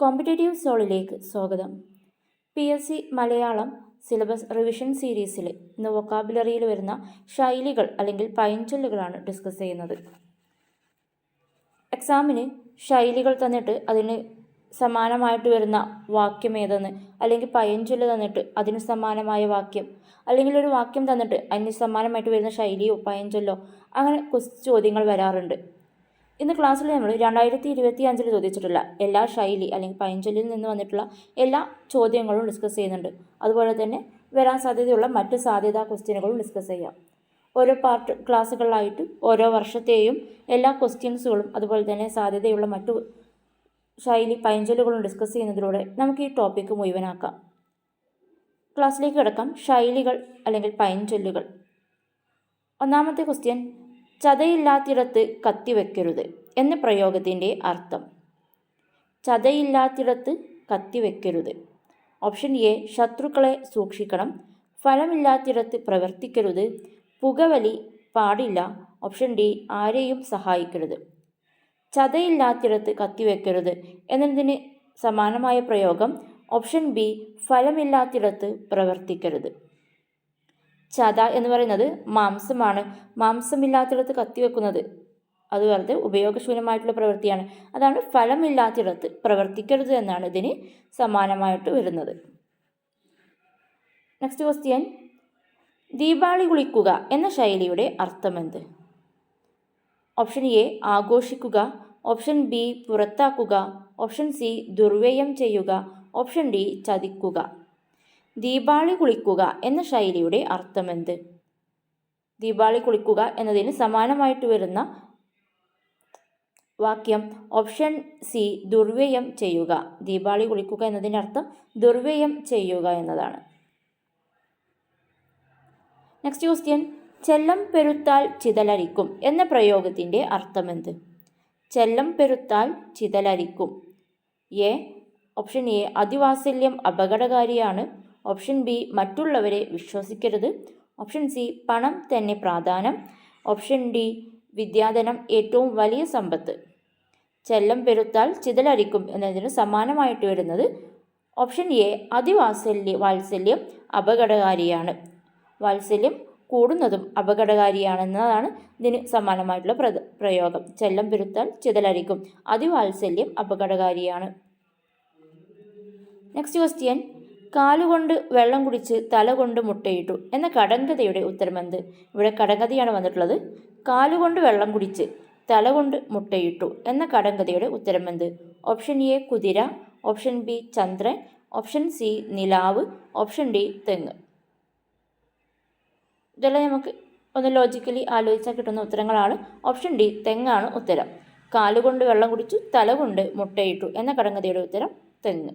Competitive സോളിലേക്ക് സ്വാഗതം. P S C Malayalam syllabus revision സീരീസിൽ ഇന്ന് വൊക്കാബുലറിയിൽ വരുന്ന ശൈലികൾ അല്ലെങ്കിൽ പൈൻചൊല്ലുകളാണ് ഡിസ്കസ് ചെയ്യുന്നത്. എക്സാമിന് ശൈലികൾ തന്നിട്ട് അതിന് സമാനമായിട്ട് വരുന്ന വാക്യം ഏതെന്ന് അല്ലെങ്കിൽ പയഞ്ചൊല്ല് തന്നിട്ട് അതിന് സമാനമായ വാക്യം അല്ലെങ്കിൽ ഒരു വാക്യം തന്നിട്ട് അതിന് സമാനമായിട്ട് വരുന്ന ശൈലിയോ പയഞ്ചൊല്ലോ അങ്ങനെ ചോദ്യങ്ങൾ വരാറുണ്ട്. ഇന്ന് ക്ലാസ്സിൽ നമ്മൾ രണ്ടായിരത്തി ഇരുപത്തി അഞ്ചിൽ ചോദിച്ചിട്ടുള്ള എല്ലാ ശൈലി അല്ലെങ്കിൽ പഴഞ്ചൊല്ലിൽ നിന്ന് വന്നിട്ടുള്ള എല്ലാ ചോദ്യങ്ങളും ഡിസ്കസ് ചെയ്യുന്നുണ്ട്. അതുപോലെ തന്നെ വരാൻ സാധ്യതയുള്ള മറ്റ് സാധ്യതാ ക്വസ്റ്റ്യനുകളും ഡിസ്കസ് ചെയ്യാം. ഓരോ പാർട്ട് ക്ലാസ്സുകളിലായിട്ട് ഓരോ വർഷത്തെയും എല്ലാ ക്വസ്റ്റ്യൻസുകളും അതുപോലെ തന്നെ സാധ്യതയുള്ള മറ്റു ശൈലി പഴഞ്ചൊല്ലുകളും ഡിസ്കസ് ചെയ്യുന്നതിലൂടെ നമുക്ക് ഈ ടോപ്പിക്ക് മുഴുവനാക്കാം. ക്ലാസ്സിലേക്ക് കിടക്കാം. ശൈലികൾ അല്ലെങ്കിൽ പഴഞ്ചൊല്ലുകൾ. ഒന്നാമത്തെ ക്വസ്റ്റ്യൻ ചതയില്ലാത്തിടത്ത് കത്തിവെക്കരുത് എന്ന പ്രയോഗത്തിന്റെ അർത്ഥം. ചതയില്ലാത്തിടത്ത് കത്തിവെക്കരുത്. ഓപ്ഷൻ എ ശത്രുക്കളെ സൂക്ഷിക്കണം. ഫലമില്ലാത്തിടത്ത് പ്രവർത്തിക്കരുത്. പുകവലി പാടില്ല. ഓപ്ഷൻ ഡി ആരെയും സഹായിക്കരുത്. ചതയില്ലാത്തിടത്ത് കത്തിവെക്കരുത് എന്നതിന് സമാനമായ പ്രയോഗം. Option B ഫലമില്ലാത്തിടത്ത് പ്രവർത്തിക്കരുത്. ചത എന്ന് പറയുന്നത് മാംസമാണ്. മാംസമില്ലാത്തിടത്ത് കത്തിവെക്കുന്നത് അത് വെറുതെ ഉപയോഗശൂന്യമായിട്ടുള്ള പ്രവൃത്തിയാണ്. അതാണ് ഫലമില്ലാത്തിടത്ത് പ്രവർത്തിക്കരുത് എന്നാണ് ഇതിന് സമാനമായിട്ട് വരുന്നത്. നെക്സ്റ്റ് ക്വസ്റ്റ്യൻ ദീപാവളി കുളിക്കുക എന്ന ശൈലിയുടെ അർത്ഥമെന്ത്? ഓപ്ഷൻ എ ആഘോഷിക്കുക. ഓപ്ഷൻ ബി പുറത്താക്കുക. ഓപ്ഷൻ സി ദുർവ്യയം ചെയ്യുക. Option D ചതിക്കുക. ദീപാവലി കുളിക്കുക എന്ന ശൈലിയുടെ അർത്ഥമെന്ത്? ദീപാളി കുളിക്കുക എന്നതിന് സമാനമായിട്ട് വരുന്ന വാക്യം ഓപ്ഷൻ സി ദുർവ്യയം ചെയ്യുക. ദീപാളി കുളിക്കുക എന്നതിന്റെ അർത്ഥം ദുർവ്യയം ചെയ്യുക എന്നതാണ്. നെക്സ്റ്റ് ക്വസ്റ്റ്യൻ ചെല്ലം പെരുത്താൽ ചിതലരിക്കും എന്ന പ്രയോഗത്തിന്റെ അർത്ഥമെന്ത്? ചെല്ലം പെരുത്താൽ ചിതലരിക്കും. എ ഓപ്ഷൻ എ അതിവാത്സല്യം അപകടകാരിയാണ്. ഓപ്ഷൻ ബി മറ്റുള്ളവരെ വിശ്വസിക്കരുത്. ഓപ്ഷൻ സി പണം തന്നെ പ്രാധാന്യം ഓപ്ഷൻ ഡി വിദ്യാധനം ഏറ്റവും വലിയ സമ്പത്ത്. ചെല്ലം പെരുത്താൽ ചിതലരിക്കും എന്നതിന് സമാനമായിട്ട് വരുന്നത് ഓപ്ഷൻ എ അതിവാത്സല്യ വാത്സല്യം അപകടകാരിയാണ്. വാത്സല്യം കൂടുന്നതും അപകടകാരിയാണെന്നതാണ് ഇതിന് സമാനമായിട്ടുള്ള പ്ര പ്രയോഗം. ചെല്ലം പെരുത്താൽ ചിതലരിക്കും അതിവാത്സല്യം അപകടകാരിയാണ്. നെക്സ്റ്റ് ക്വസ്റ്റ്യൻ കാലുകൊണ്ട് വെള്ളം കുടിച്ച് തല കൊണ്ട് മുട്ടയിട്ടു എന്ന കടങ്കഥയുടെ ഉത്തരമെന്ത്? ഇവിടെ കടങ്കഥയാണ് വന്നിട്ടുള്ളത്. കാലുകൊണ്ട് വെള്ളം കുടിച്ച് തല കൊണ്ട് മുട്ടയിട്ടു എന്ന കടങ്കഥയുടെ ഉത്തരമെന്ത്? ഓപ്ഷൻ എ കുതിര ഓപ്ഷൻ ബി ചന്ദ്രൻ ഓപ്ഷൻ സി നിലാവ് ഓപ്ഷൻ ഡി തെങ്ങ്. ഇതെല്ലാം നമുക്ക് ഒന്ന് ലോജിക്കലി ആലോചിച്ചാൽ കിട്ടുന്ന ഉത്തരങ്ങളാണ്. ഓപ്ഷൻ ഡി തെങ്ങാണ് ഉത്തരം. കാലുകൊണ്ട് വെള്ളം കുടിച്ചു തല കൊണ്ട് മുട്ടയിട്ടു എന്ന കടങ്കഥയുടെ ഉത്തരം തെങ്ങ്.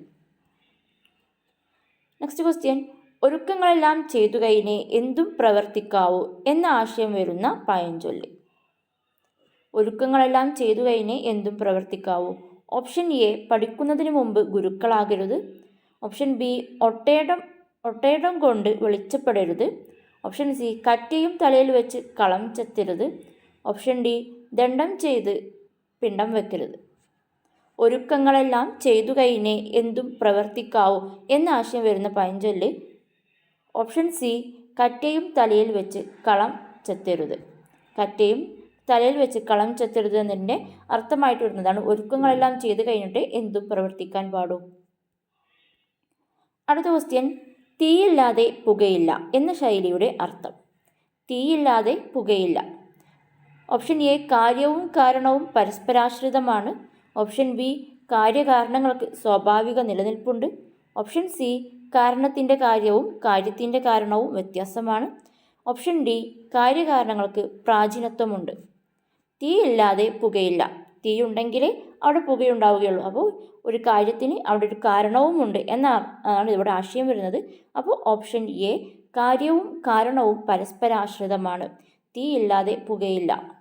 നെക്സ്റ്റ് ക്വസ്റ്റ്യൻ ഒരുക്കങ്ങളെല്ലാം ചെയ്തു കഴിഞ്ഞേ എന്തും പ്രവർത്തിക്കാവൂ എന്ന ആശയം വരുന്ന പഴഞ്ചൊല്ല് ഒരുക്കങ്ങളെല്ലാം ചെയ്തു കഴിഞ്ഞേ എന്തും പ്രവർത്തിക്കാവൂ. ഓപ്ഷൻ എ പഠിക്കുന്നതിന് മുമ്പ് ഗുരുക്കളാകരുത്. ഓപ്ഷൻ ബി ഒട്ടേടം ഒട്ടേടം കൊണ്ട് വെളിച്ചപ്പെടരുത്. ഓപ്ഷൻ സി കറ്റയും തലയിൽ വെച്ച് കളം ചെത്തരുത്. ഓപ്ഷൻ ഡി ദണ്ഡം ചെയ്ത് പിണ്ടം വെക്കരുത്. ഒരുക്കങ്ങളെല്ലാം ചെയ്തു കഴിഞ്ഞേ എന്തും പ്രവർത്തിക്കാവൂ എന്ന ആശയം വരുന്ന പഴഞ്ചൊല്ല്. ഓപ്ഷൻ സി കറ്റയും തലയിൽ വെച്ച് കളം ചെത്തരുത്. കറ്റയും തലയിൽ വെച്ച് കളം ചെത്തരുത് എന്നതിന്റെ അർത്ഥമായിട്ട് വരുന്നതാണ് ഒരുക്കങ്ങളെല്ലാം ചെയ്ത് കഴിഞ്ഞിട്ട് എന്തും പ്രവർത്തിക്കാൻ പാടൂ. അടുത്ത ക്വസ്റ്റ്യൻ തീയില്ലാതെ പുകയില്ല എന്ന ശൈലിയുടെ അർത്ഥം. തീയില്ലാതെ പുകയില്ല. ഓപ്ഷൻ എ കാര്യവും കാരണവും പരസ്പരാശ്രിതമാണ്. ഓപ്ഷൻ ബി കാര്യകാരണങ്ങൾക്ക് സ്വാഭാവിക നിലനിൽപ്പുണ്ട്. ഓപ്ഷൻ സി കാരണത്തിന്റെ കാര്യവും കാര്യത്തിന്റെ കാരണവും വ്യത്യാസമാണ്. Option D കാര്യകാരണങ്ങൾക്ക് പ്രാചീനത്വമുണ്ട്. തീയില്ലാതെ പുകയില്ല. തീയുണ്ടെങ്കിലേ അവിടെ പുകയുണ്ടാവുകയുള്ളൂ. അപ്പോൾ ഒരു കാര്യത്തിന് അവിടെ ഒരു കാരണവുമുണ്ട് എന്നാണ് ഇവിടെ ആശയം വരുന്നത്. അപ്പോൾ ഓപ്ഷൻ എ കാര്യവും കാരണവും പരസ്പരാശ്രിതമാണ്. തീയില്ലാതെ പുകയില്ല.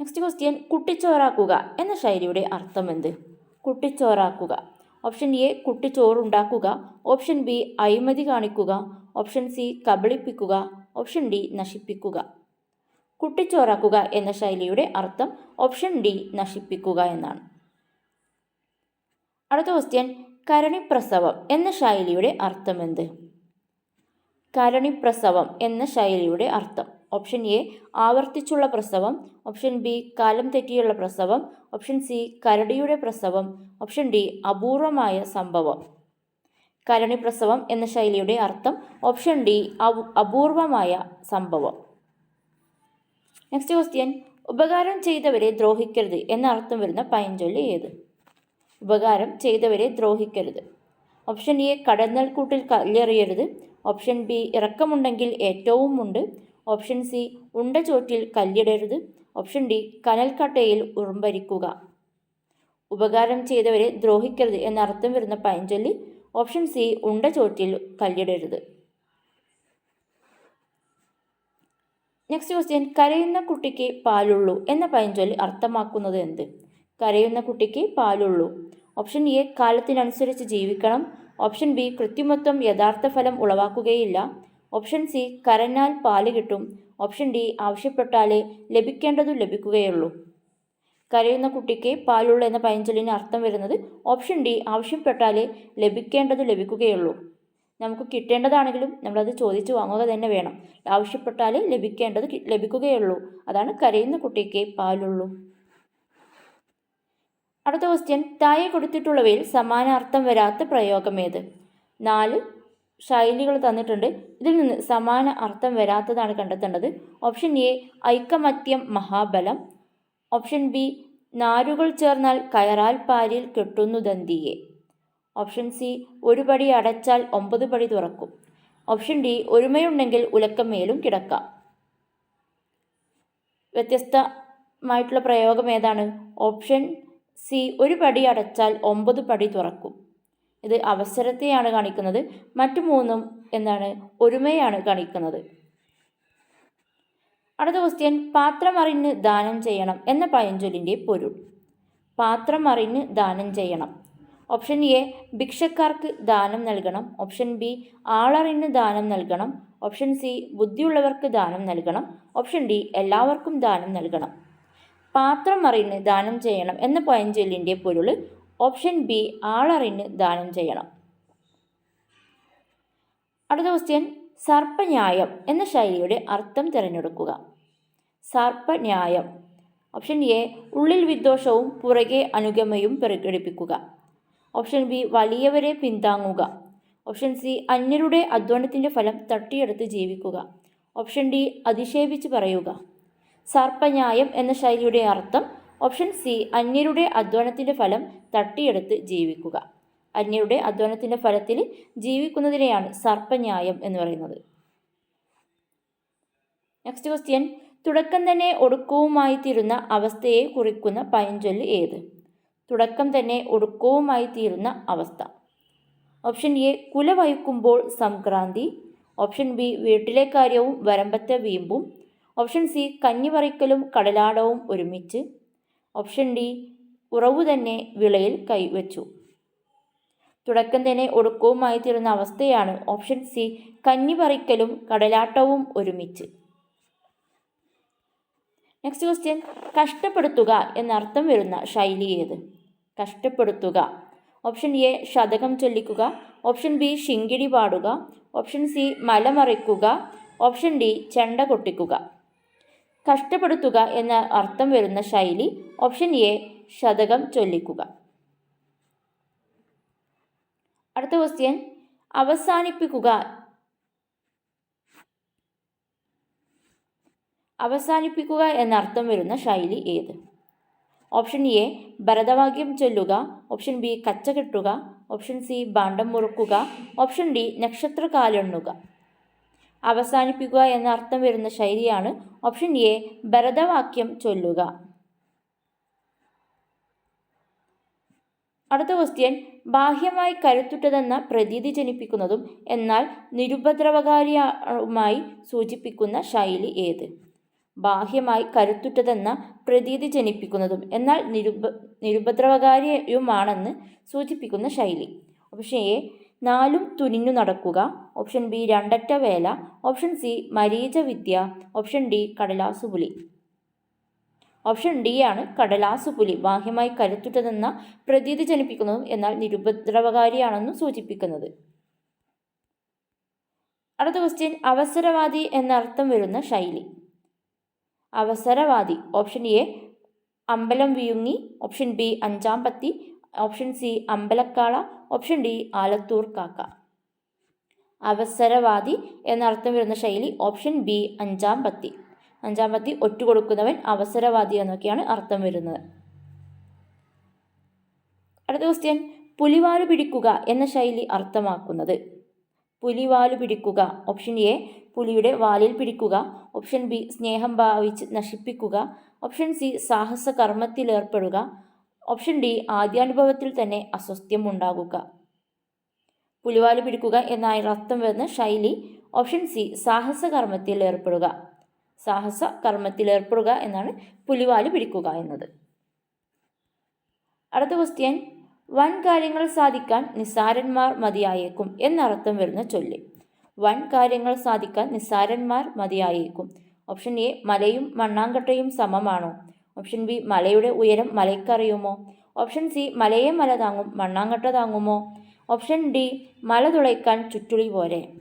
നെക്സ്റ്റ് ക്വസ്റ്റ്യൻ കുട്ടിച്ചോറാക്കുക എന്ന ശൈലിയുടെ അർത്ഥം എന്ത് കുട്ടിച്ചോറാക്കുക. ഓപ്ഷൻ എ കുട്ടിച്ചോറുണ്ടാക്കുക. ഓപ്ഷൻ ബി അഴിമതി കാണിക്കുക. ഓപ്ഷൻ സി കബളിപ്പിക്കുക. ഓപ്ഷൻ ഡി നശിപ്പിക്കുക. കുട്ടിച്ചോറാക്കുക എന്ന ശൈലിയുടെ അർത്ഥം ഓപ്ഷൻ ഡി നശിപ്പിക്കുക എന്നാണ്. അടുത്ത ക്വസ്റ്റ്യൻ കരണിപ്രസവം എന്ന ശൈലിയുടെ അർത്ഥം എന്ത് കരണിപ്രസവം എന്ന ശൈലിയുടെ അർത്ഥം. ഓപ്ഷൻ എ ആവർത്തിച്ചുള്ള പ്രസവം. ഓപ്ഷൻ ബി കാലം തെറ്റിയുള്ള പ്രസവം. ഓപ്ഷൻ സി കരടിയുടെ പ്രസവം. ഓപ്ഷൻ ഡി അപൂർവമായ സംഭവം. കരണി പ്രസവം എന്ന ശൈലിയുടെ അർത്ഥം ഓപ്ഷൻ ഡി അപൂർവമായ സംഭവം. Next question. ഉപകാരം ചെയ്തവരെ ദ്രോഹിക്കരുത് എന്ന അർത്ഥം വരുന്ന പയഞ്ചൊല്ലി ഏത്? ഉപകാരം ചെയ്തവരെ ദ്രോഹിക്കരുത്. ഓപ്ഷൻ എ കടന്നൽക്കൂട്ടിൽ കല്ലെറിയരുത്. ഓപ്ഷൻ ബി ഇറക്കമുണ്ടെങ്കിൽ ഏറ്റവും ഉണ്ട് ഓപ്ഷൻ സി ഉണ്ട ചോറ്റിൽ കല്ലിടരുത്. Option D കനൽക്കട്ടയിൽ ഉറുമ്പരിക്കുക. ഉപകാരം ചെയ്തവരെ ദ്രോഹിക്കരുത് എന്നർത്ഥം വരുന്ന പഴഞ്ചൊല്ലി ഓപ്ഷൻ സി ഉണ്ട ചോറ്റിൽ കല്ലിടരുത്. നെക്സ്റ്റ് ക്വസ്റ്റ്യൻ കരയുന്ന കുട്ടിക്ക് പാലുള്ളൂ എന്ന പഴഞ്ചൊല്ലി അർത്ഥമാക്കുന്നത് എന്ത്? കരയുന്ന കുട്ടിക്ക് പാലുള്ളൂ. ഓപ്ഷൻ എ കാലത്തിനനുസരിച്ച് ജീവിക്കണം. ഓപ്ഷൻ ബി കൃത്രിമത്വം യഥാർത്ഥ ഫലം ഉളവാക്കുകയില്ല. ഓപ്ഷൻ സി കരഞ്ഞാൽ പാൽ കിട്ടും. ഓപ്ഷൻ ഡി ആവശ്യപ്പെട്ടാലേ ലഭിക്കേണ്ടതു ലഭിക്കുകയുള്ളൂ. കരയുന്ന കുട്ടിക്ക് പാലുള്ള എന്ന പഴഞ്ചൊല്ലിന് അർത്ഥം വരുന്നത് ഓപ്ഷൻ ഡി ആവശ്യപ്പെട്ടാലേ ലഭിക്കേണ്ടത് ലഭിക്കുകയുള്ളൂ. നമുക്ക് കിട്ടേണ്ടതാണെങ്കിലും നമ്മളത് ചോദിച്ചു വാങ്ങുക തന്നെ വേണം. ആവശ്യപ്പെട്ടാലേ ലഭിക്കേണ്ടത് ലഭിക്കുകയുള്ളൂ. അതാണ് കരയുന്ന കുട്ടിക്ക് പാലുള്ളൂ. അടുത്ത ക്വസ്റ്റ്യൻ താഴെ കൊടുത്തിട്ടുള്ളവയിൽ സമാനാർത്ഥം വരാത്ത പ്രയോഗമേത് നാല് ശൈലികൾ തന്നിട്ടുണ്ട്. ഇതിൽ നിന്ന് സമാന അർത്ഥം വരാത്തതാണ് കണ്ടെത്തേണ്ടത്. ഓപ്ഷൻ എ ഐക്കമത്യം മഹാബലം. ഓപ്ഷൻ ബി നാരുകൾ ചേർന്നാൽ കയറാൽ പാരിൽ കെട്ടുന്നു ദന്തിയെ. ഓപ്ഷൻ സി ഒരു പടി അടച്ചാൽ ഒമ്പത് പടി തുറക്കും. ഓപ്ഷൻ ഡി ഒരുമയുണ്ടെങ്കിൽ ഉലക്കമേലും കിടക്കാം. വ്യത്യസ്തമായിട്ടുള്ള പ്രയോഗം ഏതാണ്? ഓപ്ഷൻ സി ഒരു പടി അടച്ചാൽ ഒമ്പത് പടി തുറക്കും. ഇത് അവസരത്തെയാണ് കാണിക്കുന്നത്. മറ്റു മൂന്നും എന്താണ്? ഒരുമയാണ് കാണിക്കുന്നത്. അടുത്ത ക്വസ്റ്റ്യൻ പാത്രം അറിഞ്ഞ് ദാനം ചെയ്യണം എന്ന പഴഞ്ചൊല്ലിന്റെ പൊരുൾ. പാത്രം അറിഞ്ഞ് ദാനം ചെയ്യണം. ഓപ്ഷൻ എ ഭിക്ഷക്കാർക്ക് ദാനം നൽകണം. ഓപ്ഷൻ ബി ആളറിഞ്ഞ് ദാനം നൽകണം. ഓപ്ഷൻ സി ബുദ്ധിയുള്ളവർക്ക് ദാനം നൽകണം. ഓപ്ഷൻ ഡി എല്ലാവർക്കും ദാനം നൽകണം. പാത്രം അറിഞ്ഞ് ദാനം ചെയ്യണം എന്ന പഴഞ്ചൊല്ലിന്റെ പൊരുൾ ഓപ്ഷൻ ബി ആളറിഞ്ഞ് ദാനം ചെയ്യണം. അടുത്ത ക്വസ്റ്റ്യൻ സർപ്പന്യായം എന്ന ശൈലിയുടെ അർത്ഥം തിരഞ്ഞെടുക്കുക. സർപ്പന്യായം. ഓപ്ഷൻ എ ഉള്ളിൽ വിദ്വേഷവും പുറകെ അനുഗമയും പ്രകടിപ്പിക്കുക. ഓപ്ഷൻ ബി വലിയവരെ പിന്താങ്ങുക. ഓപ്ഷൻ സി അന്യരുടെ അധ്വാനത്തിന്റെ ഫലം തട്ടിയെടുത്ത് ജീവിക്കുക. ഓപ്ഷൻ ഡി അധിക്ഷേപിച്ച് പറയുക. സർപ്പന്യായം എന്ന ശൈലിയുടെ അർത്ഥം ഓപ്ഷൻ സി അന്യരുടെ അധ്വാനത്തിന്റെ ഫലം തട്ടിയെടുത്ത് ജീവിക്കുക. അന്യരുടെ അധ്വാനത്തിന്റെ ഫലത്തിൽ ജീവിക്കുന്നതിനെയാണ് സർപ്പന്യായം എന്ന് പറയുന്നത്. നെക്സ്റ്റ് ക്വസ്റ്റ്യൻ തുടക്കം തന്നെ ഒടുക്കവുമായി തീരുന്ന അവസ്ഥയെ കുറിക്കുന്ന പഴഞ്ചൊല്ല് ഏത്? തുടക്കം തന്നെ ഒടുക്കവുമായി തീരുന്ന അവസ്ഥ. ഓപ്ഷൻ എ കുല വഹിക്കുമ്പോൾ സംക്രാന്തി. ഓപ്ഷൻ ബി വീട്ടിലെ കാര്യവും വരമ്പത്തെ വീമ്പും. ഓപ്ഷൻ സി കഞ്ഞിപറിക്കലും കടലാടവും ഒരുമിച്ച്. ഓപ്ഷൻ ഡി ഉറവു തന്നെ വിളയിൽ കൈവച്ചു തുടക്കം തന്നെ ഒടുക്കവുമായി തീരുന്ന അവസ്ഥയാണ് ഓപ്ഷൻ സി കഞ്ഞി പറിക്കലും കടലാട്ടവും ഒരുമിച്ച്. നെക്സ്റ്റ് ക്വസ്റ്റ്യൻ കഷ്ടപ്പെടുത്തുക എന്നർത്ഥം വരുന്ന ശൈലി ഏത്? കഷ്ടപ്പെടുത്തുക. ഓപ്ഷൻ എ ശതകം ചൊല്ലിക്കുക. ഓപ്ഷൻ ബി ശിങ്കിടി പാടുക. ഓപ്ഷൻ സി മലമറിക്കുക. ഓപ്ഷൻ ഡി ചെണ്ട കൊട്ടിക്കുക. കഷ്ടപ്പെടുത്തുക എന്ന അർത്ഥം വരുന്ന ശൈലി ഓപ്ഷൻ എ ശതകം ചൊല്ലിക്കുക. അടുത്ത ക്വസ്റ്റ്യൻ അവസാനിപ്പിക്കുക. അവസാനിപ്പിക്കുക എന്നർത്ഥം വരുന്ന ശൈലി ഏത്? ഓപ്ഷൻ എ ഭരതവാക്യം ചൊല്ലുക. ഓപ്ഷൻ ബി കച്ച കെട്ടുക. ഓപ്ഷൻ സി ഭാണ്ഡം മുറുക്കുക. ഓപ്ഷൻ ഡി നക്ഷത്ര കാലെണ്ണുക അവസാനിപ്പിക്കുക എന്ന അർത്ഥം വരുന്ന ശൈലിയാണ് ഓപ്ഷൻ എ ഭരതവാക്യം ചൊല്ലുക. അടുത്ത ക്വസ്റ്റ്യൻ ബാഹ്യമായി കരുത്തുറ്റതെന്ന പ്രതീതി ജനിപ്പിക്കുന്നതും എന്നാൽ നിരുപദ്രവകാരിയുമായി സൂചിപ്പിക്കുന്ന ശൈലി ഏത്? ബാഹ്യമായി കരുത്തുറ്റതെന്ന പ്രതീതി ജനിപ്പിക്കുന്നതും എന്നാൽ നിരുപ നിരുപദ്രവകാരിയുമാണെന്ന് സൂചിപ്പിക്കുന്ന ശൈലി. ഓപ്ഷൻ എ നാലും തുനിഞ്ഞു നടക്കുക. ഓപ്ഷൻ ബി രണ്ടറ്റ വേല. ഓപ്ഷൻ സി മരീച വിദ്യ ഓപ്ഷൻ ഡി കടലാസുപുലി. ഓപ്ഷൻ ഡി ആണ് കടലാസുപുലി. ബാഹ്യമായി കരുത്തുറ്റതെന്ന പ്രതീതി ജനിപ്പിക്കുന്നതും എന്നാൽ നിരുപദ്രവകാരിയാണെന്നും സൂചിപ്പിക്കുന്നത്. അടുത്ത ക്വസ്റ്റ്യൻ അവസരവാദി എന്നർത്ഥം വരുന്ന ശൈലി. അവസരവാദി. ഓപ്ഷൻ എ അമ്പലം വിയുങ്ങി ഓപ്ഷൻ ബി അഞ്ചാം പത്തി. ഓപ്ഷൻ സി അമ്പലക്കാള. ഓപ്ഷൻ ഡി ആലത്തൂർ കാക്ക. അവസരവാദി എന്നർത്ഥം വരുന്ന ശൈലി ഓപ്ഷൻ ബി അഞ്ചാം പത്തി. അഞ്ചാം പത്തി ഒറ്റുകൊടുക്കുന്നവൻ അവസരവാദി എന്നൊക്കെയാണ് അർത്ഥം വരുന്നത്. അടുത്ത ക്വസ്റ്റ്യൻ പുലിവാലു പിടിക്കുക എന്ന ശൈലി അർത്ഥമാക്കുന്നത്. പുലിവാലു പിടിക്കുക. ഓപ്ഷൻ എ പുലിയുടെ വാലിൽ പിടിക്കുക. ഓപ്ഷൻ ബി സ്നേഹം ഭാവിച്ച് നശിപ്പിക്കുക. ഓപ്ഷൻ സി സാഹസ കർമ്മത്തിലേർപ്പെടുക ഓപ്ഷൻ ഡി ആദ്യാനുഭവത്തിൽ തന്നെ അസ്വസ്ഥ്യം ഉണ്ടാകുക പുലിവാൽ പിടിക്കുക എന്നായി അർത്ഥം വരുന്ന ശൈലി. ഓപ്ഷൻ സി സാഹസ കർമ്മത്തിൽ ഏർപ്പെടുക. സാഹസ കർമ്മത്തിൽ ഏർപ്പെടുക എന്നാണ് പുലിവാൽ പിടിക്കുക എന്നത്. അടുത്ത ക്വസ്റ്റ്യൻ വൻ കാര്യങ്ങൾ സാധിക്കാൻ നിസ്സാരന്മാർ മതിയായേക്കും എന്നർത്ഥം വരുന്ന ചൊല്ല്. വൻ കാര്യങ്ങൾ സാധിക്കാൻ നിസ്സാരന്മാർ മതിയായേക്കും. ഓപ്ഷൻ എ മലയും മണ്ണാങ്കട്ടയും സമമാണോ? ഓപ്ഷൻ ബി മലയുടെ ഉയരം മലയ്ക്കറിയുമോ? ഓപ്ഷൻ സി മലയെ മല താങ്ങും മണ്ണാങ്കട്ട താങ്ങുമോ? ഓപ്ഷൻ ഡി മല തുളയ്ക്കാൻ ചുറ്റുളി പോരെ.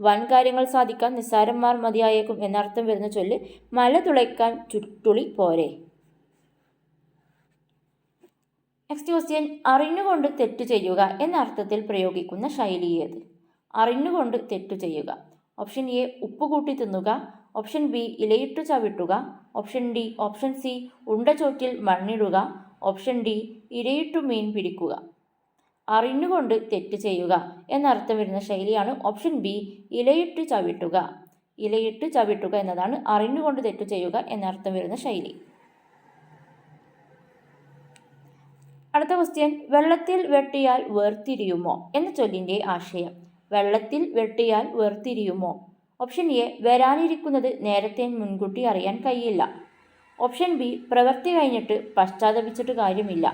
വൻ കാര്യങ്ങൾ സാധിക്കാൻ നിസ്സാരന്മാർ മതിയായേക്കും എന്നർത്ഥം വരുന്ന ചൊല്ല് മല തുളയ്ക്കാൻ ചുറ്റുളി പോരെ. നെക്സ്റ്റ് ക്വസ്റ്റ്യൻ അറിഞ്ഞുകൊണ്ട് തെറ്റ് ചെയ്യുക എന്ന അർത്ഥത്തിൽ പ്രയോഗിക്കുന്ന ശൈലി ഏത്? അറിഞ്ഞുകൊണ്ട് തെറ്റു ചെയ്യുക. ഓപ്ഷൻ എ ഉപ്പ് കൂട്ടി തിന്നുക. ഓപ്ഷൻ ബി ഇലയിട്ടു ചവിട്ടുക. ഓപ്ഷൻ ഡി ഓപ്ഷൻ സി ഉണ്ട ചോറ്റിൽ മണ്ണിടുക. ഓപ്ഷൻ ഡി ഇരയിട്ടു മീൻ പിടിക്കുക. അറിഞ്ഞുകൊണ്ട് തെറ്റ് ചെയ്യുക എന്നർത്ഥം വരുന്ന ശൈലിയാണ് ഓപ്ഷൻ ബി ഇലയിട്ട് ചവിട്ടുക. ഇലയിട്ട് ചവിട്ടുക എന്നതാണ് അറിഞ്ഞുകൊണ്ട് തെറ്റ് ചെയ്യുക എന്നർത്ഥം വരുന്ന ശൈലി. അടുത്ത ക്വസ്റ്റ്യൻ വെള്ളത്തിൽ വെട്ടിയാൽ വേർതിരിയുമോ എന്ന ചൊല്ലിന്റെ ആശയം. വെള്ളത്തിൽ വെട്ടിയാൽ വേർതിരിയുമോ? ഓപ്ഷൻ എ വരാനിരിക്കുന്നത് നേരത്തെ മുൻകൂട്ടി അറിയാൻ കഴിയില്ല. ഓപ്ഷൻ ബി പ്രവൃത്തി കഴിഞ്ഞിട്ട് പശ്ചാത്തപിച്ചിട്ട് കാര്യമില്ല.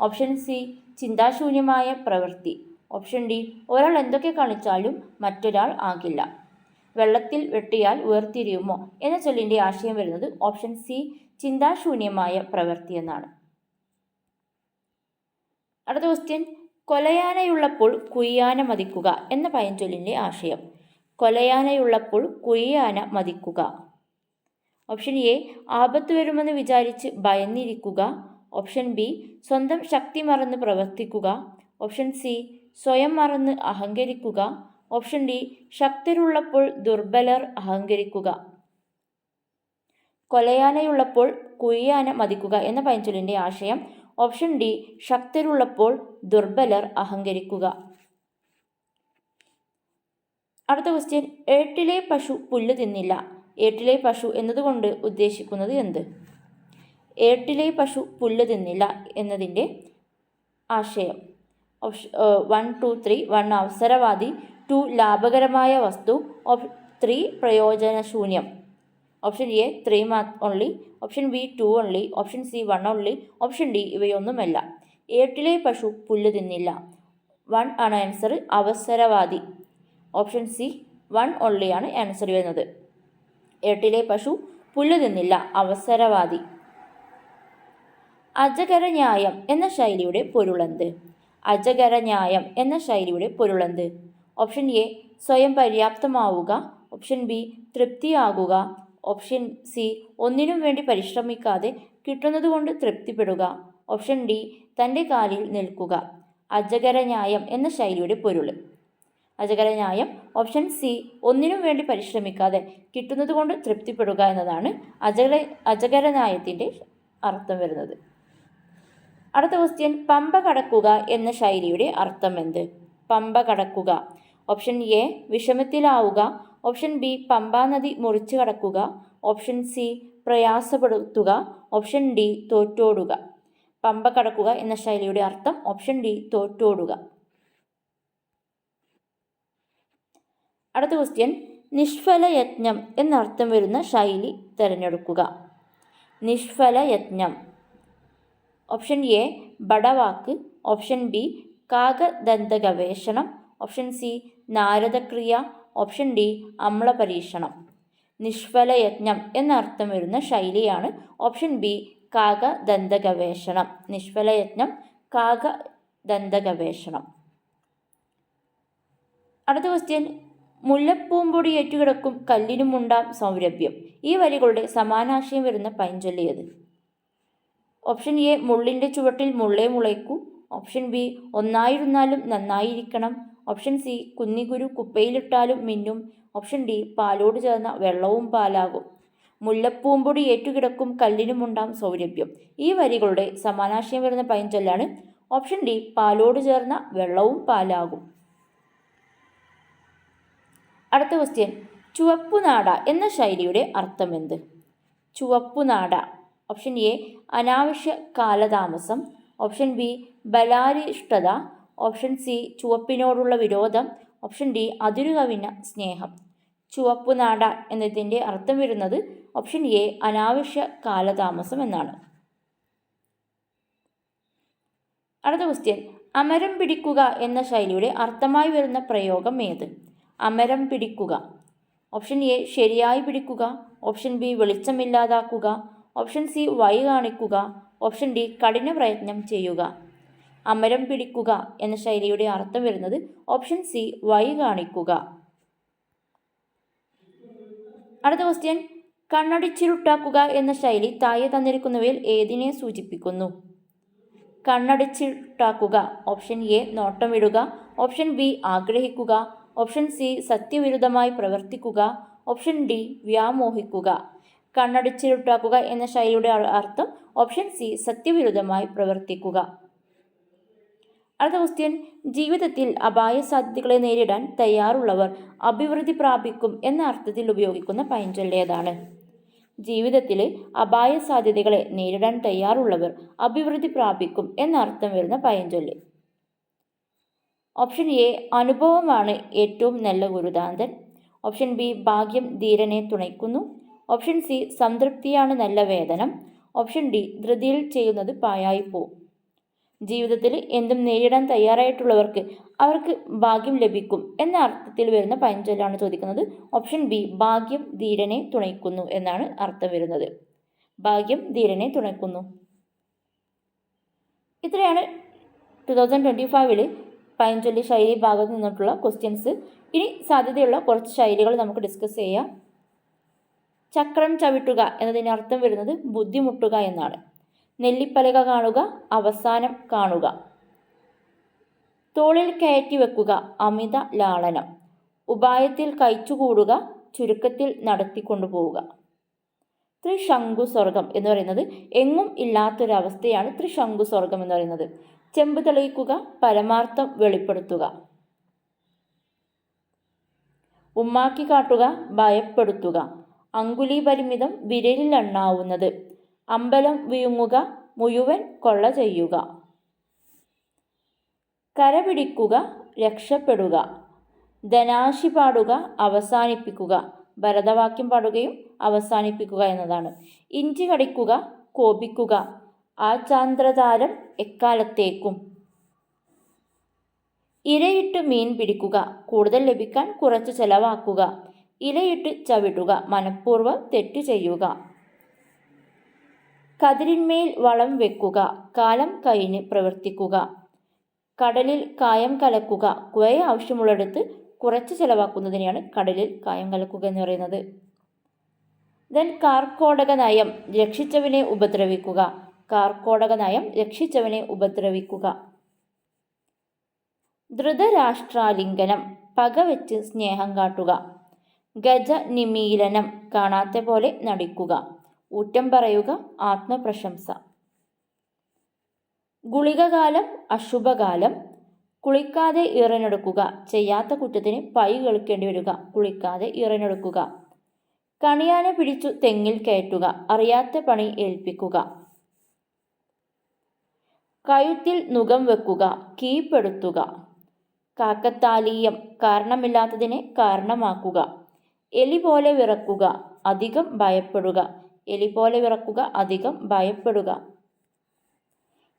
ഓപ്ഷൻ സി ചിന്താശൂന്യമായ പ്രവൃത്തി. ഓപ്ഷൻ ഡി ഒരാൾ എന്തൊക്കെ കാണിച്ചാലും മറ്റൊരാൾ ആകില്ല. വെള്ളത്തിൽ വെട്ടിയാൽ ഉയർത്തിരിയുമോ എന്ന ചൊല്ലിന്റെ ആശയം വരുന്നത് ഓപ്ഷൻ സി ചിന്താശൂന്യമായ പ്രവൃത്തി എന്നാണ്. അടുത്ത ക്വസ്റ്റ്യൻ കൊലയാനയുള്ളപ്പോൾ കുയ്യാന മതിക്കുക എന്ന പയൻചൊല്ലിന്റെ ആശയം. കൊലയാനയുള്ളപ്പോൾ കുഴിയാന മതിക്കുക. ഓപ്ഷൻ എ ആപത്ത് വരുമെന്ന് വിചാരിച്ച് ഭയന്നിരിക്കുക. ഓപ്ഷൻ ബി സ്വന്തം ശക്തി മറന്ന് പ്രവർത്തിക്കുക. ഓപ്ഷൻ സി സ്വയം മറന്ന് അഹങ്കരിക്കുക. ഓപ്ഷൻ ഡി ശക്തരുള്ളപ്പോൾ ദുർബലർ അഹങ്കരിക്കുക. കൊലയാനയുള്ളപ്പോൾ കുഴിയാന മതിക്കുക എന്ന പഴഞ്ചൊല്ലിന്റെ ആശയം. ഓപ്ഷൻ ഡി ശക്തരുള്ളപ്പോൾ ദുർബലർ അഹങ്കരിക്കുക. അടുത്ത ക്വസ്റ്റ്യൻ ഏട്ടിലെ പശു പുല്ല് തിന്നില്ല. ഏട്ടിലെ പശു എന്നതുകൊണ്ട് ഉദ്ദേശിക്കുന്നത് എന്ത്? ഏട്ടിലെ പശു പുല്ല് തിന്നില്ല എന്നതിന്റെ ആശയം. Option one two three one അവസരവാദി two ലാഭകരമായ വസ്തു ഓപ് ത്രീ പ്രയോജനശൂന്യം ഓപ്ഷൻ എ ത്രീ മാ only option B two only option C one only option D ഇവയൊന്നുമല്ല. ഏട്ടിലെ പശു പുല്ല് തിന്നില്ല. വൺ ആണ് ആൻസർ അവസരവാദി. ഓപ്ഷൻ സി വൺ ഓൺലിയാണ് ആൻസർ വരുന്നത്. എട്ടിലെ പശു പുല്ല് തിന്നില്ല അവസരവാദി. അജകര ന്യായം എന്ന ശൈലിയുടെ പൊരുളെന്ത്. അജകര ന്യായം എന്ന ശൈലിയുടെ പൊരുളെന്ത്. ഓപ്ഷൻ എ സ്വയം പര്യാപ്തമാവുക. ഓപ്ഷൻ ബി തൃപ്തിയാകുക. ഓപ്ഷൻ സി ഒന്നിനും വേണ്ടി പരിശ്രമിക്കാതെ കിട്ടുന്നതുകൊണ്ട് തൃപ്തിപ്പെടുക. ഓപ്ഷൻ ഡി തന്റെ കാലിൽ നിൽക്കുക. അജകര ന്യായം എന്ന ശൈലിയുടെ പൊരുൾ അജകര ന്യായം ഓപ്ഷൻ സി ഒന്നിനും വേണ്ടി പരിശ്രമിക്കാതെ കിട്ടുന്നതുകൊണ്ട് തൃപ്തിപ്പെടുക എന്നതാണ് അജകര അജകര ന്യായത്തിന്റെ അർത്ഥം വരുന്നത്. അടുത്ത ക്വസ്റ്റ്യൻ പമ്പ കടക്കുക എന്ന ശൈലിയുടെ അർത്ഥം എന്ത്? പമ്പ കടക്കുക. ഓപ്ഷൻ എ വിഷമത്തിലാവുക. ഓപ്ഷൻ ബി പമ്പാ നദി മുറിച്ചു കടക്കുക. ഓപ്ഷൻ സി പ്രയാസപ്പെടുത്തുക. ഓപ്ഷൻ ഡി തോറ്റോടുക. പമ്പ കടക്കുക എന്ന ശൈലിയുടെ അർത്ഥം ഓപ്ഷൻ ഡി തോറ്റോടുക. അടുത്ത ക്വസ്റ്റ്യൻ നിഷ്ഫലയജ്ഞം എന്നർത്ഥം വരുന്ന ശൈലി തിരഞ്ഞെടുക്കുക. നിഷ്ഫലയജ്ഞം. ഓപ്ഷൻ എ ബടവാക്ക്. ഓപ്ഷൻ ബി കാകദന്ത ഗവേഷണം ഓപ്ഷൻ സി നാരദക്രിയ. ഓപ്ഷൻ ഡി അമ്ല പരീക്ഷണം നിഷ്ഫലയജ്ഞം എന്നർത്ഥം വരുന്ന ശൈലിയാണ്. ഓപ്ഷൻ ബി കാകദന്ത ഗവേഷണം നിഷ്ഫലയജ്ഞം കാകദന്ത ഗവേഷണം അടുത്ത ക്വസ്റ്റ്യൻ മുല്ലപ്പൂമ്പൊടി ഏറ്റുകിടക്കും കല്ലിനുമുണ്ടാം സൗരഭ്യം. ഈ വരികളുടെ സമാനാശയം വരുന്ന പൈഞ്ചൊല്ലിയത് ഓപ്ഷൻ എ മുള്ളിന്റെ ചുവട്ടിൽ മുള്ളേ മുളയ്ക്കൂ. ഓപ്ഷൻ ബി ഒന്നായിരുന്നാലും നന്നായിരിക്കണം. ഓപ്ഷൻ സി കുന്നിക്കുരു കുപ്പയിലിട്ടാലും മിന്നും. ഓപ്ഷൻ ഡി പാലോട് ചേർന്ന വെള്ളവും പാലാകും. മുല്ലപ്പൂമ്പൊടി ഏറ്റുകിടക്കും കല്ലിനുമുണ്ടാം സൗരഭ്യം. ഈ വരികളുടെ സമാനാശയം വരുന്ന പൈഞ്ചൊല്ലാണ്. ഓപ്ഷൻ ഡി പാലോട് ചേർന്ന വെള്ളവും പാലാകും. അടുത്ത ക്വസ്റ്റ്യൻ ചുവപ്പുനാട എന്ന ശൈലിയുടെ അർത്ഥം അർത്ഥമെന്ത് ചുവപ്പുനാട ഓപ്ഷൻ എ അനാവശ്യ കാലതാമസം. ഓപ്ഷൻ ബി ബലാരിഷ്ടത. ഓപ്ഷൻ സി ചുവപ്പിനോടുള്ള വിരോധം. ഓപ്ഷൻ ഡി അതിരുകവിഞ്ഞ സ്നേഹം. ചുവപ്പുനാട എന്നതിന്റെ അർത്ഥം വരുന്നത് ഓപ്ഷൻ എ അനാവശ്യ കാലതാമസം എന്നാണ്. അടുത്ത ക്വസ്റ്റ്യൻ അമരം പിടിക്കുക എന്ന ശൈലിയുടെ അർത്ഥമായി വരുന്ന പ്രയോഗം ഏത്? അമരം പിടിക്കുക. ഓപ്ഷൻ എ ശരിയായി പിടിക്കുക. ഓപ്ഷൻ ബി വെളിച്ചമില്ലാതാക്കുക. ഓപ്ഷൻ സി വൈ കാണിക്കുക. ഓപ്ഷൻ ഡി കഠിന പ്രയത്നം ചെയ്യുക. അമരം പിടിക്കുക എന്ന ശൈലിയുടെ അർത്ഥം വരുന്നത് ഓപ്ഷൻ സി വൈ കാണിക്കുക. അടുത്ത ക്വസ്റ്റ്യൻ കണ്ണടിച്ചിരുട്ടാക്കുക എന്ന ശൈലി താഴെ തന്നിരിക്കുന്നവയിൽ ഏതിനെ സൂചിപ്പിക്കുന്നു? കണ്ണടിച്ചിട്ടാക്കുക ഓപ്ഷൻ എ നോട്ടമിടുക. ഓപ്ഷൻ ബി ആഗ്രഹിക്കുക. ഓപ്ഷൻ സി സത്യവിരുദ്ധമായി പ്രവർത്തിക്കുക. Option D വ്യാമോഹിക്കുക. കണ്ണടിച്ചിരുട്ടാക്കുക എന്ന ശൈലിയുടെ അർത്ഥം ഓപ്ഷൻ സി സത്യവിരുദ്ധമായി പ്രവർത്തിക്കുക. അടുത്ത ക്വസ്റ്റ്യൻ. ജീവിതത്തിൽ അപായ സാധ്യതകളെ നേരിടാൻ തയ്യാറുള്ളവർ അഭിവൃദ്ധി പ്രാപിക്കും എന്ന അർത്ഥത്തിൽ ഉപയോഗിക്കുന്ന പഴഞ്ചൊല്ലേതാണ് ജീവിതത്തിൽ അപായ സാധ്യതകളെ നേരിടാൻ തയ്യാറുള്ളവർ അഭിവൃദ്ധി പ്രാപിക്കും എന്ന അർത്ഥം വരുന്ന പഴഞ്ചൊല്ല് ഓപ്ഷൻ എ അനുഭവമാണ് ഏറ്റവും നല്ല ഗുരുദാന്തൻ ഓപ്ഷൻ ബി ഭാഗ്യം ധീരനെ തുണയ്ക്കുന്നു. ഓപ്ഷൻ സി സംതൃപ്തിയാണ് നല്ല വേതനം. ഓപ്ഷൻ ഡി ധൃതിയിൽ ചെയ്യുന്നത് പായായിപ്പോവും ജീവിതത്തിൽ എന്തും നേരിടാൻ തയ്യാറായിട്ടുള്ളവർക്ക് അവർക്ക് ഭാഗ്യം ലഭിക്കും എന്ന അർത്ഥത്തിൽ വരുന്ന പഴഞ്ചൊല്ലാണ് ചോദിക്കുന്നത്. ഓപ്ഷൻ ബി ഭാഗ്യം ധീരനെ തുണയ്ക്കുന്നു എന്നാണ് അർത്ഥം വരുന്നത്. ഭാഗ്യം ധീരനെ തുണയ്ക്കുന്നു. ഇത്രയാണ് ടു തൗസൻഡ് ട്വന്റി ഫൈവിൽ പഴഞ്ചൊല്ലി ശൈലി ഭാഗത്ത് നിന്നിട്ടുള്ള ക്വസ്റ്റ്യൻസ് ഇനി സാധ്യതയുള്ള കുറച്ച് ശൈലികൾ നമുക്ക് ഡിസ്കസ് ചെയ്യാം. ചക്രം ചവിട്ടുക എന്നതിന് അർത്ഥം വരുന്നത് ബുദ്ധിമുട്ടുക എന്നാണ്. നെല്ലിപ്പലക കാണുക അവസാനം കാണുക. തോളിൽ കയറ്റി വെക്കുക അമിത ലാളനം. ഉപായത്തിൽ കഴിച്ചുകൂടുക ചുരുക്കത്തിൽ നടത്തിക്കൊണ്ടുപോവുക. ത്രിശങ്കു സ്വർഗം എന്ന് പറയുന്നത് എങ്ങും ഇല്ലാത്തൊരവസ്ഥയാണ് ത്രിശങ്കു സ്വർഗം എന്ന് പറയുന്നത്. ചെമ്പ് തെളിയിക്കുക പരമാർത്ഥം വെളിപ്പെടുത്തുക. ഉമ്മാക്കി കാട്ടുക ഭയപ്പെടുത്തുക. അങ്കുലി പരിമിതം വിരലിലെണ്ണാവുന്നത് അമ്പലം വിയുങ്ങുക മുഴുവൻ കൊള്ള ചെയ്യുക. കരപിടിക്കുക രക്ഷപ്പെടുക. ധനാശി പാടുക അവസാനിപ്പിക്കുക. ഭരതവാക്യം പാടുകയും അവസാനിപ്പിക്കുക എന്നതാണ്. ഇഞ്ചി കടിക്കുക കോപിക്കുക. ആ ചാന്ദ്രതാരം എക്കാലത്തേക്കും. ഇരയിട്ട് മീൻ പിടിക്കുക കൂടുതൽ ലഭിക്കാൻ കുറച്ച് ചെലവാക്കുക ഇരയിട്ട് ചവിടുക മനഃപൂർവം തെറ്റ് ചെയ്യുക. കതിരിന്മേൽ വളം വെക്കുക കാലം കഴിഞ്ഞ് പ്രവർത്തിക്കുക. കടലിൽ കായം കലക്കുക കുറെ ആവശ്യമുള്ളിടത്ത് കുറച്ച് ചിലവാക്കുന്നതിനെയാണ് കടലിൽ കായം കലക്കുക എന്ന് പറയുന്നത്. ദെൻ കാർക്കോടക നയം രക്ഷിച്ചവനെ ഉപദ്രവിക്കുക കാർക്കോടക നയം രക്ഷിച്ചവനെ ഉപദ്രവിക്കുക. ധൃതരാഷ്ട്രാലിംഗനം പകവെച്ച് സ്നേഹം കാട്ടുക. ഗജ നിമീലനം കാണാത്ത പോലെ നടിക്കുക. ഊറ്റം പറയുക ആത്മപ്രശംസ. ഗുളികകാലം അശുഭകാലം. കുളിക്കാതെ ഇറനെടുക്കുക. ചെയ്യാത്ത കുറ്റത്തിന് പൈ കളിക്കേണ്ടി വരിക. കുളിക്കാതെ ഇറനെടുക്കുക. കണിയാനെ പിടിച്ചു തെങ്ങിൽ കയറ്റുക. അറിയാത്ത പണി ഏൽപ്പിക്കുക. കഴുത്തിൽ നുകം വെക്കുക കീഴ്പ്പെടുത്തുക. കാക്കത്താലീയം കാരണമില്ലാത്തതിനെ കാരണമാക്കുക. എലി പോലെ വിറക്കുക അധികം ഭയപ്പെടുക. എലി പോലെ വിറക്കുക അധികം ഭയപ്പെടുക.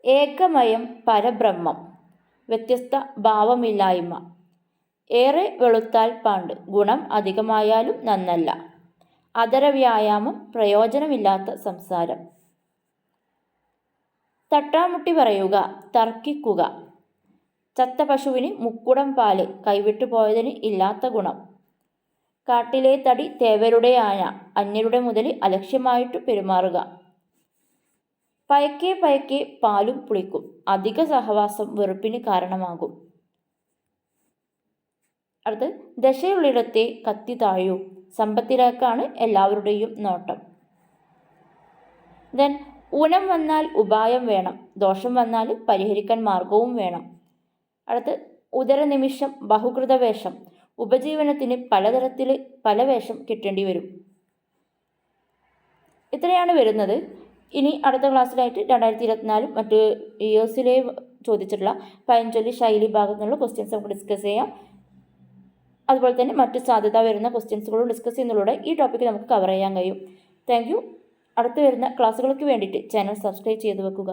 ഏകമയം പരബ്രഹ്മം. വ്യത്യസ്ത ഭാവമില്ലായ്മ. ഏറെ വെളുത്താൽ പാണ്ട് ഗുണം തട്ടാമുട്ടി പറയുക തർക്കിക്കുക. ചത്ത പശുവിന് മുക്കുടം പാൽ കൈവിട്ടു പോയതിന് ഇല്ലാത്ത ഗുണം. കാട്ടിലെ തടി തേവരുടെ ആന അന്യരുടെ മുതൽ അലക്ഷ്യമായിട്ട് പെരുമാറുക. പയക്കെ പയക്കെ പാലും പുളിക്കും അധിക സഹവാസം വെറുപ്പിന് കാരണമാകും. അടുത്ത് ദശയുള്ളിടത്തെ കത്തി താഴൂ സമ്പത്തിലേക്കാണ് എല്ലാവരുടെയും നോട്ടം. ദെൻ ഊനം വന്നാൽ ഉപായം വേണം ദോഷം വന്നാൽ പരിഹരിക്കാൻ മാർഗവും വേണം. അടുത്ത് ഉദരനിമിഷം ബഹുകൃത വേഷം ഉപജീവനത്തിന് പലതരത്തിൽ പല വേഷം കിട്ടേണ്ടി വരും. ഇത്രയാണ് വരുന്നത്. ഇനി അടുത്ത ക്ലാസ്സിലായിട്ട് രണ്ടായിരത്തി ഇരുപത്തിനാലും മറ്റ് ഇയേഴ്സിലെ ചോദിച്ചിട്ടുള്ള പഴഞ്ചൊല്ലി ശൈലി ഭാഗങ്ങളിലുള്ള ക്വസ്റ്റ്യൻസ് നമുക്ക് ഡിസ്കസ് ചെയ്യാം. അതുപോലെ തന്നെ മറ്റ് സാധ്യത വരുന്ന ക്വസ്റ്റ്യൻസുകളും ഡിസ്കസ് ചെയ്യുന്നതിലൂടെ ഈ ടോപ്പിക്ക് നമുക്ക് കവർ ചെയ്യാൻ കഴിയും. താങ്ക് അടുത്ത് വരുന്ന ക്ലാസ്സുകൾക്ക് വേണ്ടിയിട്ട് ചാനൽ സബ്സ്ക്രൈബ് ചെയ്തു വെക്കുക.